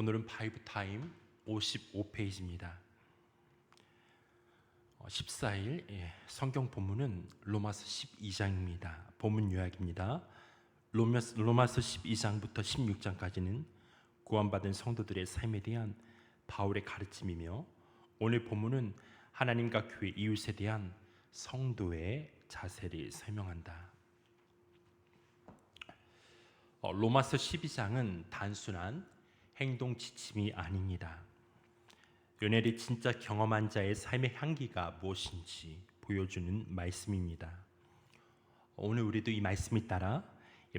오늘은 파이브 타임 55페이지입니다. 14일 예, 성경 본문은 로마서 12장입니다. 본문 요약입니다. 로마서 12장부터 16장까지는 구원받은 성도들의 삶에 대한 바울의 가르침이며 오늘 본문은 하나님과 교회 이웃에 대한 성도의 자세를 설명한다. 어, 로마서 12장은 단순한 행동 지침이 아닙니다. 은혜를 진짜 경험한 자의 삶의 향기가 무엇인지 보여주는 말씀입니다. 오늘 우리도 이 말씀에 따라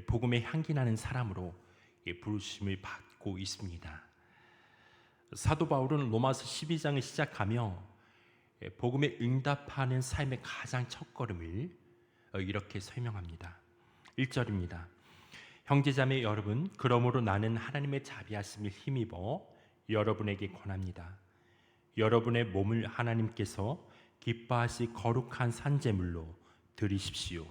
복음의 향기 나는 사람으로 부르심을 받고 있습니다. 사도 바울은 로마서 12장을 시작하며 복음에 응답하는 삶의 가장 첫걸음을 이렇게 설명합니다. 1절입니다. 형제자매 여러분, 그러므로 나는 하나님의 자비하심을 힘입어 여러분에게 권합니다. 여러분의 몸을 하나님께서 기뻐하시 거룩한 산제물로 드리십시오.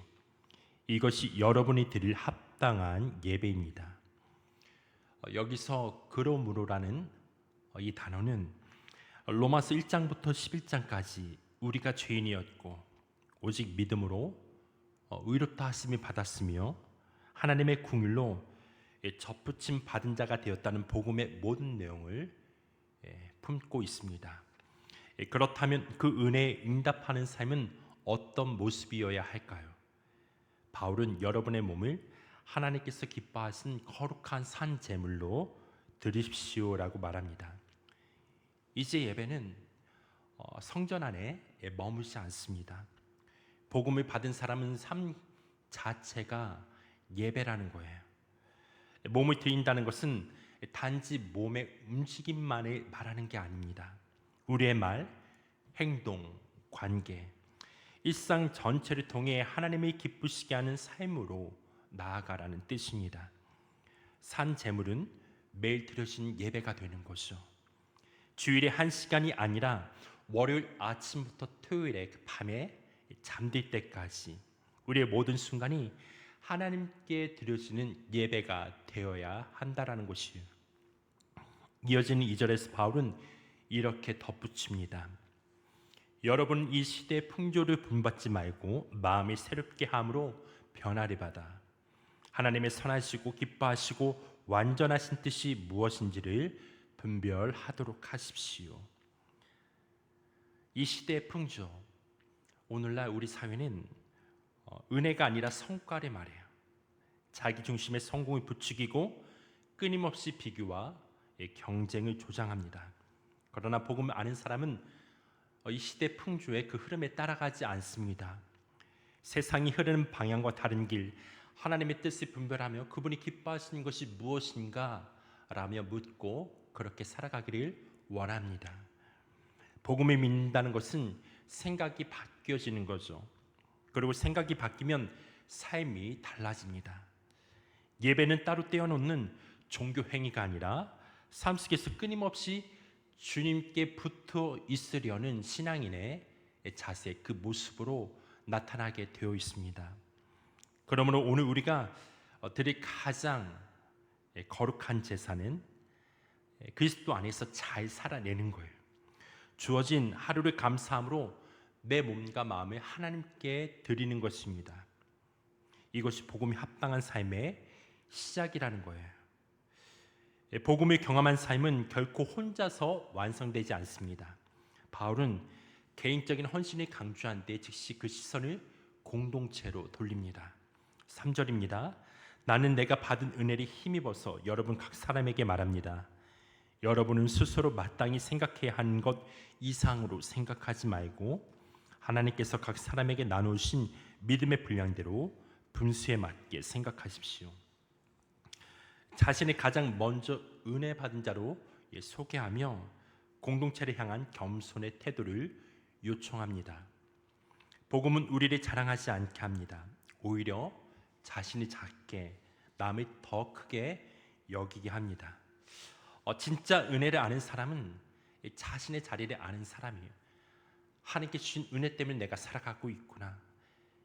이것이 여러분이 드릴 합당한 예배입니다. 어, 여기서 그러므로라는 어, 이 단어는 로마서 1장부터 11장까지 우리가 죄인이었고 오직 믿음으로 어, 의롭다 하심을 받았으며 하나님의 궁율로 접붙임 받은 자가 되었다는 복음의 모든 내용을 예, 품고 있습니다. 예, 그렇다면 그 은혜에 응답하는 삶은 어떤 모습이어야 할까요? 바울은 여러분의 몸을 하나님께서 기뻐하신 거룩한 산 제물로 드리십시오라고 말합니다. 이제 예배는 어, 성전 안에 머무지 않습니다. 복음을 받은 사람은 삶 자체가 예배라는 거예요. 몸을 드린다는 것은 단지 몸의 움직임만을 말하는 게 아닙니다. 우리의 말, 행동, 관계, 일상 전체를 통해 하나님이 기쁘시게 하는 삶으로 나아가라는 뜻입니다. 산 제물은 매일 드려진 예배가 되는 것이죠. 주일에 한 시간이 아니라 월요일 아침부터 토요일에 그 밤에 잠들 때까지 우리의 모든 순간이 하나님께 드려지는 예배가 되어야 한다라는 것이에요. 이어지는 2절에서 바울은 이렇게 덧붙입니다. 여러분 이 시대의 풍조를 분받지 말고 마음이 새롭게 함으로 변화를 받아 하나님의 선하시고 기뻐하시고 완전하신 뜻이 무엇인지를 분별하도록 하십시오. 이 시대의 풍조 오늘날 우리 사회는 어, 은혜가 아니라 성과를 말해요. 자기 중심의 성공을 부추기고 끊임없이 비교와 경쟁을 조장합니다. 그러나 복음을 아는 사람은 어, 이 시대 풍조의 그 흐름에 따라가지 않습니다. 세상이 흐르는 방향과 다른 길, 하나님의 뜻을 분별하며 그분이 기뻐하시는 것이 무엇인가 라며 묻고 그렇게 살아가기를 원합니다. 복음을 믿는다는 것은 생각이 바뀌어지는 거죠. 그리고 생각이 바뀌면 삶이 달라집니다. 예배는 따로 떼어놓는 종교 행위가 아니라 삶 속에서 끊임없이 주님께 붙어 있으려는 신앙인의 자세, 그 모습으로 나타나게 되어 있습니다. 그러므로 오늘 우리가 드릴 가장 거룩한 제사는 그리스도 안에서 잘 살아내는 거예요. 주어진 하루를 감사함으로 내 몸과 마음을 하나님께 드리는 것입니다. 이것이 복음이 합당한 삶의 시작이라는 거예요. 예, 복음을 경험한 삶은 결코 혼자서 완성되지 않습니다. 바울은 개인적인 헌신을 강조한 때 즉시 그 시선을 공동체로 돌립니다. 3절입니다. 나는 내가 받은 은혜를 힘입어서 여러분 각 사람에게 말합니다. 여러분은 스스로 마땅히 생각해야 하는 것 이상으로 생각하지 말고 하나님께서 각 사람에게 나누신 믿음의 분량대로 분수에 맞게 생각하십시오. 자신의 가장 먼저 은혜 받은 자로 소개하며 공동체를 향한 겸손의 태도를 요청합니다. 복음은 우리를 자랑하지 않게 합니다. 오히려 자신이 작게 남을 더 크게 여기게 합니다. 어, 진짜 은혜를 아는 사람은 자신의 자리를 아는 사람이에요. 하나님께 주신 은혜 때문에 내가 살아가고 있구나.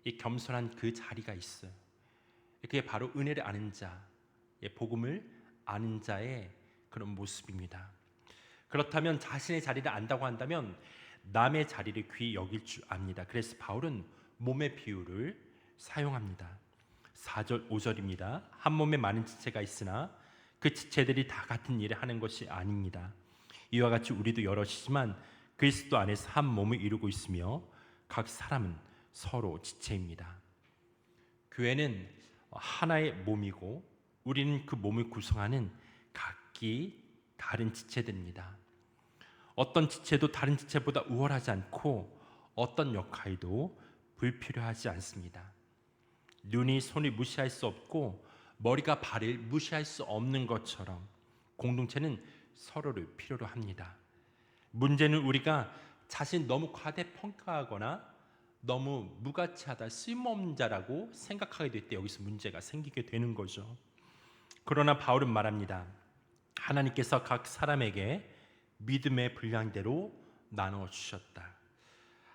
이 겸손한 그 자리가 있어요. 그게 바로 은혜를 아는 자, 예, 복음을 아는 자의 그런 모습입니다. 그렇다면 자신의 자리를 안다고 한다면 남의 자리를 귀히 여길 줄 압니다. 그래서 바울은 몸의 비유를 사용합니다. 4절 5절입니다. 한 몸에 많은 지체가 있으나 그 지체들이 다 같은 일을 하는 것이 아닙니다. 이와 같이 우리도 여럿이지만 그리스도 안에서 한 몸을 이루고 있으며 각 사람은 서로 지체입니다. 교회는 하나의 몸이고 우리는 그 몸을 구성하는 각기 다른 지체들입니다. 어떤 지체도 다른 지체보다 우월하지 않고 어떤 역할도 불필요하지 않습니다. 눈이 손을 무시할 수 없고 머리가 발을 무시할 수 없는 것처럼 공동체는 서로를 필요로 합니다. 문제는 우리가 자신 너무 과대 평가하거나 너무 무가치하다 쓸모없는 자라고 생각하게 될 때 여기서 문제가 생기게 되는 거죠. 그러나 바울은 말합니다. 하나님께서 각 사람에게 믿음의 분량대로 나누어 주셨다.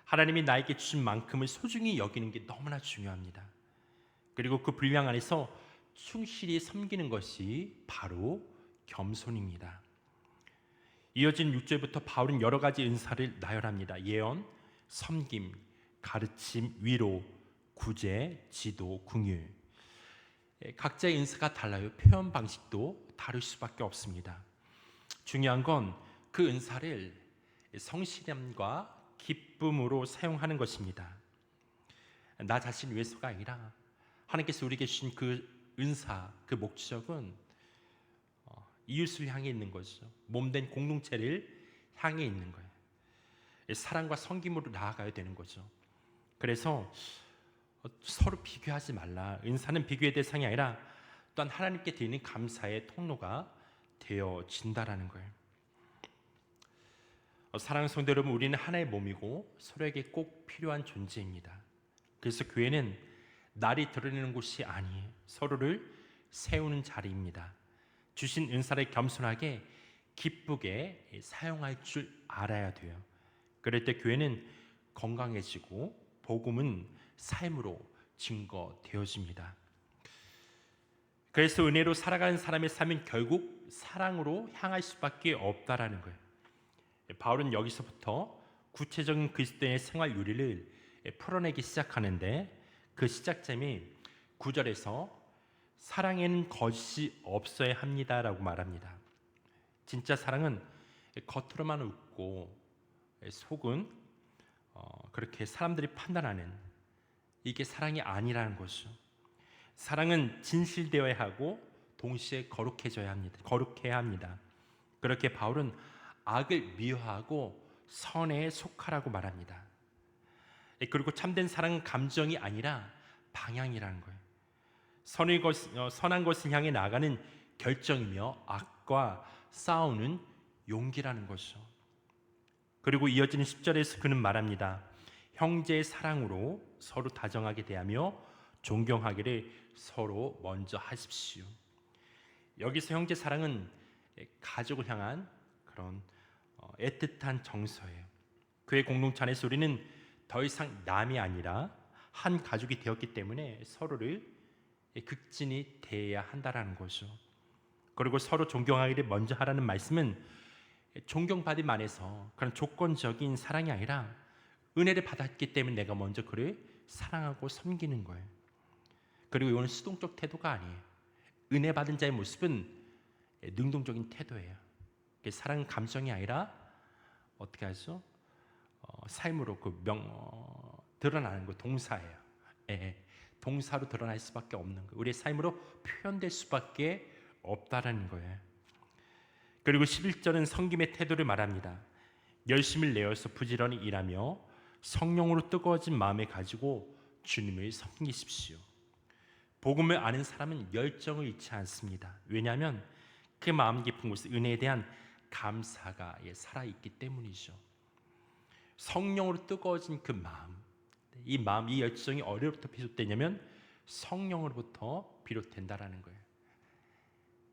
하나님이 나에게 주신 만큼을 소중히 여기는 게 너무나 중요합니다. 그리고 그 분량 안에서 충실히 섬기는 것이 바로 겸손입니다. 이어진 6절부터 바울은 여러 가지 은사를 나열합니다. 예언, 섬김, 가르침, 위로, 구제, 지도, 궁율. 예, 각자의 은사가 달라요. 표현 방식도 다를 수밖에 없습니다. 중요한 건 그 은사를 성실함과 기쁨으로 사용하는 것입니다. 나 자신 위해서가 아니라 하나님께서 우리에게 주신 그 은사, 그 목적은 어, 이웃을 향해 있는 거죠. 몸된 공동체를 향해 있는 거예요. 사랑과 성김으로 나아가야 되는 거죠. 그래서 어, 서로 비교하지 말라. 은사는 비교의 대상이 아니라 또한 하나님께 드리는 감사의 통로가 되어진다라는 거예요. 어, 사랑하는 성도 여러분, 우리는 하나의 몸이고 서로에게 꼭 필요한 존재입니다. 그래서 교회는 날이 드러내는 곳이 아니에요. 서로를 세우는 자리입니다. 주신 은사를 겸손하게 기쁘게 사용할 줄 알아야 돼요. 그럴 때 교회는 건강해지고 복음은 삶으로 증거되어집니다. 그래서 은혜로 살아가는 사람의 삶은 결국 사랑으로 향할 수밖에 없다라는 거예요. 바울은 여기서부터 구체적인 그리스도의 생활 요리를 풀어내기 시작하는데 그 시작점이 구절에서 사랑에는 거짓이 없어야 합니다라고 말합니다. 진짜 사랑은 겉으로만 웃고 속은 어, 그렇게 사람들이 판단하는 이게 사랑이 아니라는 거죠. 사랑은 진실되어야 하고 동시에 거룩해져야 합니다. 거룩해야 합니다. 그렇게 바울은 악을 미워하고 선에 속하라고 말합니다. 예, 그리고 참된 사랑은 감정이 아니라 방향이라는 거예요. 선의 것, 어, 선한 것을 향해 나가는 결정이며 악과 싸우는 용기라는 것이죠. 그리고 이어지는 10절에서 그는 말합니다. 형제의 사랑으로 서로 다정하게 대하며 존경하기를 서로 먼저 하십시오. 여기서 형제 사랑은 가족을 향한 그런 어, 애틋한 정서예요. 그의 공동체 안에서 우리는 더 이상 남이 아니라 한 가족이 되었기 때문에 서로를 극진히 대해야 한다라는 거죠. 그리고 서로 존경하기를 먼저 하라는 말씀은 존경받음 안에서 그런 조건적인 사랑이 아니라 은혜를 받았기 때문에 내가 먼저 그를 사랑하고 섬기는 거예요. 그리고 이거는 수동적 태도가 아니에요. 은혜 받은 자의 모습은 능동적인 태도예요. 사랑 감정이 아니라 어떻게 하죠? 어, 삶으로 그 명 어, 드러나는 거 동사예요. 예, 동사로 드러날 수밖에 없는 거. 우리의 삶으로 표현될 수밖에 없다라는 거예요. 그리고 11절은 성김의 태도를 말합니다. 열심을 내어서 부지런히 일하며 성령으로 뜨거워진 마음을 가지고 주님을 섬기십시오. 복음을 아는 사람은 열정을 잃지 않습니다. 왜냐하면 그 마음 깊은 곳에 은혜에 대한 감사가 살아 있기 때문이죠. 성령으로 뜨거워진 그 마음, 이 마음, 이 열정이 어디로부터 비롯되냐면 성령으로부터 비롯된다라는 거예요.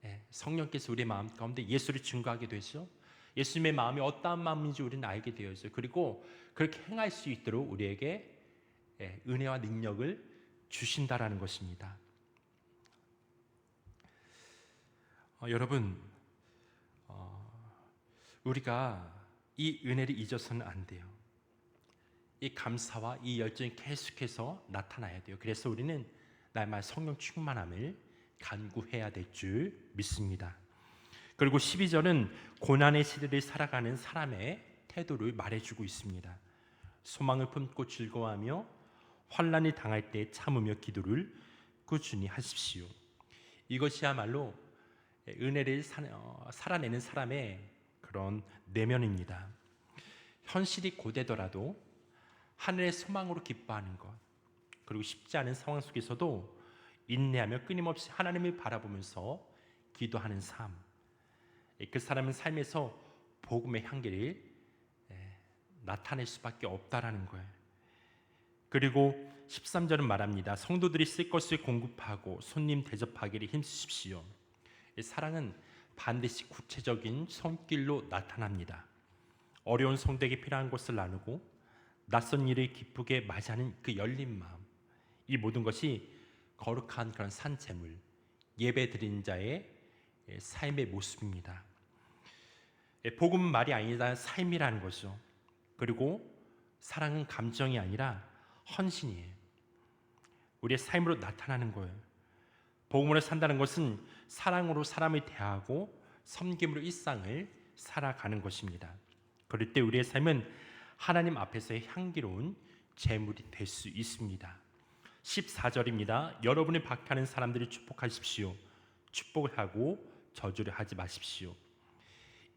예, 성령께서 우리의 마음 가운데 예수를 증거하게 되죠. 예수님의 마음이 어떠한 마음인지 우리는 알게 되어져. 그리고 그렇게 행할 수 있도록 우리에게 예, 은혜와 능력을 주신다라는 것입니다. 어, 여러분 우리가 이 은혜를 잊어서는 안 돼요. 이 감사와 이 열정이 계속해서 나타나야 돼요. 그래서 우리는 날마다 성령 충만함을 간구해야 될 줄 믿습니다. 그리고 12절은 고난의 시대를 살아가는 사람의 태도를 말해주고 있습니다. 소망을 품고 즐거워하며 환란을 당할 때 참으며 기도를 꾸준히 하십시오. 이것이야말로 은혜를 사- 어, 살아내는 사람의 그런 내면입니다. 현실이 고되더라도 하늘의 소망으로 기뻐하는 것 그리고 쉽지 않은 상황 속에서도 인내하며 끊임없이 하나님을 바라보면서 기도하는 삶. 그 사람은 삶에서 복음의 향기를 예, 나타낼 수밖에 없다라는 거예요. 그리고 13절은 말합니다. 성도들이 쓸 것을 공급하고 손님 대접하기를 힘쓰십시오. 이 사랑은 반드시 구체적인 손길로 나타납니다. 어려운 성도에게 필요한 것을 나누고 낯선 일을 기쁘게 맞이하는 그 열린 마음, 이 모든 것이 거룩한 그런 산재물, 예배 드린 자의 예, 삶의 모습입니다. 예, 복음은 말이 아니다 삶이라는 거죠. 그리고 사랑은 감정이 아니라 헌신이에요. 우리의 삶으로 나타나는 거예요. 복음으로 산다는 것은 사랑으로 사람을 대하고 섬김으로 일상을 살아가는 것입니다. 그럴 때 우리의 삶은 하나님 앞에서의 향기로운 제물이 될 수 있습니다. 14절입니다. 여러분을 박해하는 사람들을 축복하십시오. 축복을 하고 저주를 하지 마십시오.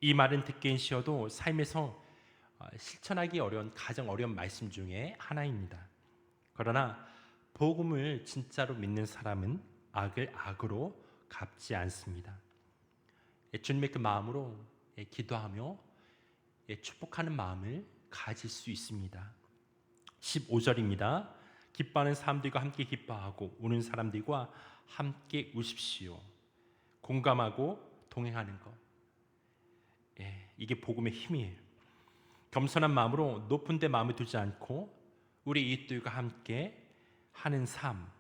이 말은 듣기엔 쉬어도 삶에서 어, 실천하기 어려운 가장 어려운 말씀 중에 하나입니다. 그러나 복음을 진짜로 믿는 사람은 악을 악으로 갚지 않습니다. 예, 주님의 그 마음으로 예, 기도하며 예, 축복하는 마음을 가질 수 있습니다. 15절입니다. 기뻐하는 사람들과 함께 기뻐하고 우는 사람들과 함께 우십시오. 공감하고 동행하는 것. 예, 이게 복음의 힘이에요. 겸손한 마음으로 높은 데 마음을 두지 않고 우리 이웃들과 함께 하는 삶,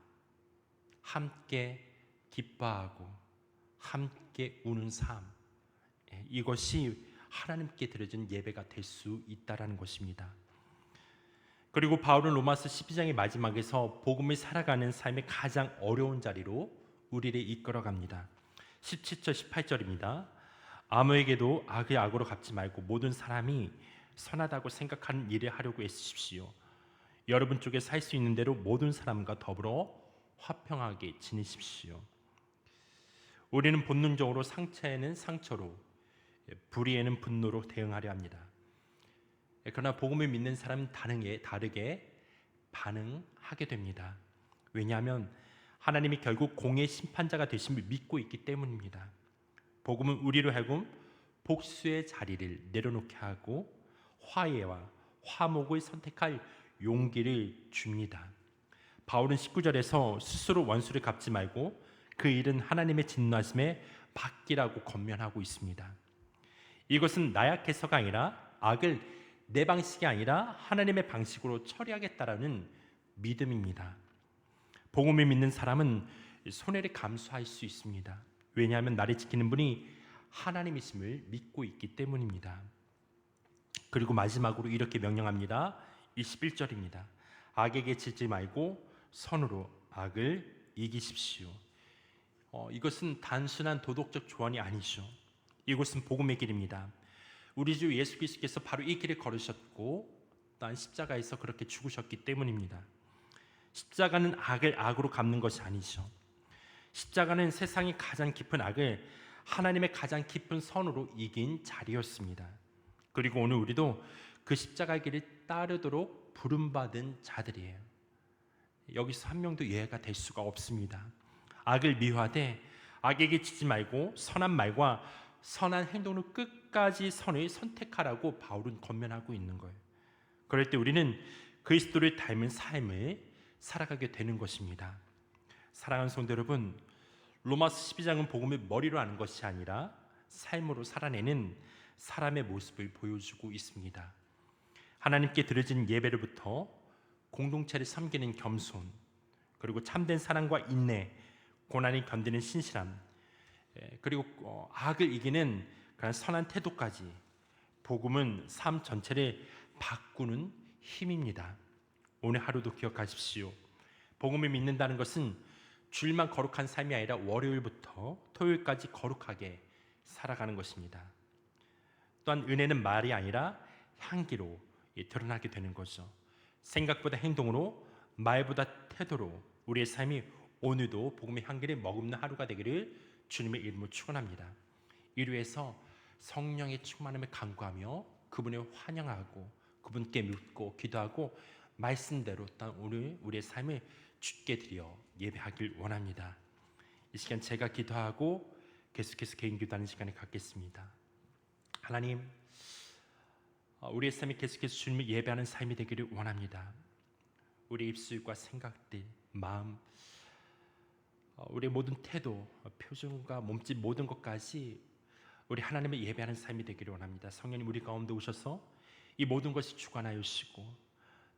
함께 기뻐하고 함께 우는 삶, 예, 이것이 하나님께 드려진 예배가 될 수 있다라는 것입니다. 그리고 바울은 로마서 12장의 마지막에서 복음을 살아가는 삶의 가장 어려운 자리로 우리를 이끌어 갑니다. 17절 18절입니다. 아무에게도 악의 악으로 갚지 말고 모든 사람이 선하다고 생각하는 일을 하려고 애쓰십시오. 여러분 쪽에 살 수 있는 대로 모든 사람과 더불어 화평하게 지내십시오. 우리는 본능적으로 상처에는 상처로, 불의에는 분노로 대응하려 합니다. 그러나 복음을 믿는 사람은 다르게 다르게 반응하게 됩니다. 왜냐하면 하나님이 결국 공의 심판자가 되심을 믿고 있기 때문입니다. 복음은 우리로 하여금 복수의 자리를 내려놓게 하고 화해와 화목을 선택할 용기를 줍니다. 바울은 19절에서 스스로 원수를 갚지 말고 그 일은 하나님의 진노하심에 받기라고 권면하고 있습니다. 이것은 나약해서가 아니라 악을 내 방식이 아니라 하나님의 방식으로 처리하겠다라는 믿음입니다. 복음을 믿는 사람은 손해를 감수할 수 있습니다. 왜냐하면 나를 지키는 분이 하나님이심을 믿고 있기 때문입니다. 그리고 마지막으로 이렇게 명령합니다. 21절입니다. 악에게 지지 말고 선으로 악을 이기십시오. 어, 이것은 단순한 도덕적 조언이 아니죠. 이것은 복음의 길입니다. 우리 주 예수 그리스도께서 바로 이 길을 걸으셨고 또한 십자가에서 그렇게 죽으셨기 때문입니다. 십자가는 악을 악으로 갚는 것이 아니죠. 십자가는 세상의 가장 깊은 악을 하나님의 가장 깊은 선으로 이긴 자리였습니다. 그리고 오늘 우리도 그 십자가의 길을 따르도록 부름받은 자들이에요. 여기서 한 명도 예외가 될 수가 없습니다. 악을 미화되 악에게 지지 말고 선한 말과 선한 행동으로 끝까지 선을 선택하라고 바울은 권면하고 있는 거예요. 그럴 때 우리는 그리스도를 닮은 삶을 살아가게 되는 것입니다. 사랑하는 성도 여러분, 로마서 12장은 복음을 머리로 아는 것이 아니라 삶으로 살아내는 사람의 모습을 보여주고 있습니다. 하나님께 드려진 예배로부터 공동체를 섬기는 겸손, 그리고 참된 사랑과 인내, 고난을 견디는 신실함, 예, 그리고 어, 악을 이기는 그런 선한 태도까지 복음은 삶 전체를 바꾸는 힘입니다. 오늘 하루도 기억하십시오. 복음을 믿는다는 것은 주일만 거룩한 삶이 아니라 월요일부터 토요일까지 거룩하게 살아가는 것입니다. 또한 은혜는 말이 아니라 향기로 드러나게 되는 거죠. 생각보다 행동으로 말보다 태도로 우리의 삶이 오늘도 복음의 향기를 머금는 하루가 되기를 주님의 이름으로 축원합니다. 위해서 성령의 충만함을 간구하며 그분을 환영하고 그분께 묻고 기도하고 말씀대로 또한 오늘 우리의 삶을 주께 드려 예배하길 원합니다. 이 시간 제가 기도하고 계속해서 개인 기도하는 시간을 갖겠습니다. 하나님, 어, 우리의 삶이 계속해서 주님을 예배하는 삶이 되기를 원합니다. 우리 입술과 생각들, 마음, 어, 우리의 모든 태도, 어, 표정과 몸짓 모든 것까지 우리 하나님을 예배하는 삶이 되기를 원합니다. 성령님 우리 가운데 오셔서 이 모든 것이 주관하여 주시고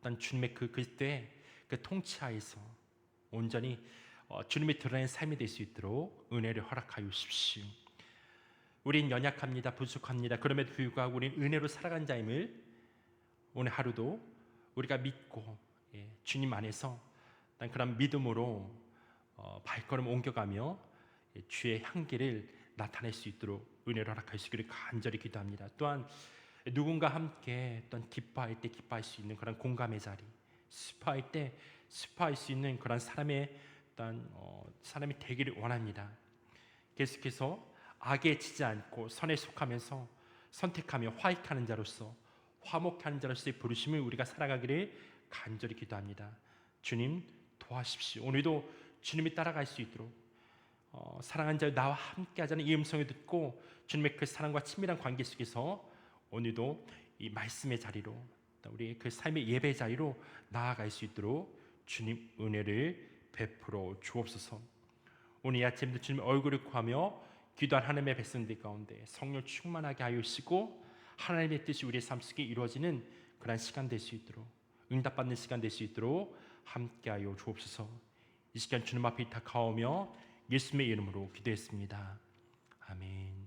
또한 주님의 그 그때 그 통치하에서 온전히 어, 주님의 드러낸 삶이 될 수 있도록 은혜를 허락하여 주십시오. 우린 연약합니다. 부족합니다. 그럼에도 불구하고 우리는 은혜로 살아간 자임을 오늘 하루도 우리가 믿고 예, 주님 안에서 난 그런 믿음으로 어, 발걸음 옮겨가며 예, 주의 향기를 나타낼 수 있도록 은혜를 허락하여 주시기를 간절히 기도합니다. 또한 누군가 함께 어떤 기뻐할 때 기뻐할 수 있는 그런 공감의 자리, 슬퍼할 때 슬퍼할 수 있는 그런 사람의 어떤 어, 사람이 되기를 원합니다. 계속해서 악에 지지 않고 선에 속하면서 선택하며 화익하는 자로서 화목하는 자로서의 부르심을 우리가 살아가기를 간절히 기도합니다. 주님 도와십시오. 오늘도 주님이 따라갈 수 있도록 어, 사랑한 자 나와 함께 하자는 이 음성을 듣고 주님의 그 사랑과 친밀한 관계 속에서 오늘도 이 말씀의 자리로 우리 그 삶의 예배 자리로 나아갈 수 있도록 주님 은혜를 베풀어 주옵소서. 오늘 이 아침도 주님 얼굴을 구하며 기도한 하나님의 백성들 가운데 성령 충만하게 하여 주시고 하나님의 뜻이 우리의 삶 속에 이루어지는 그런 시간 될 수 있도록 응답받는 시간 될 수 있도록 함께하여 주옵소서. 이 시간 주님 앞에 다가오며 예수님의 이름으로 기도했습니다. 아멘.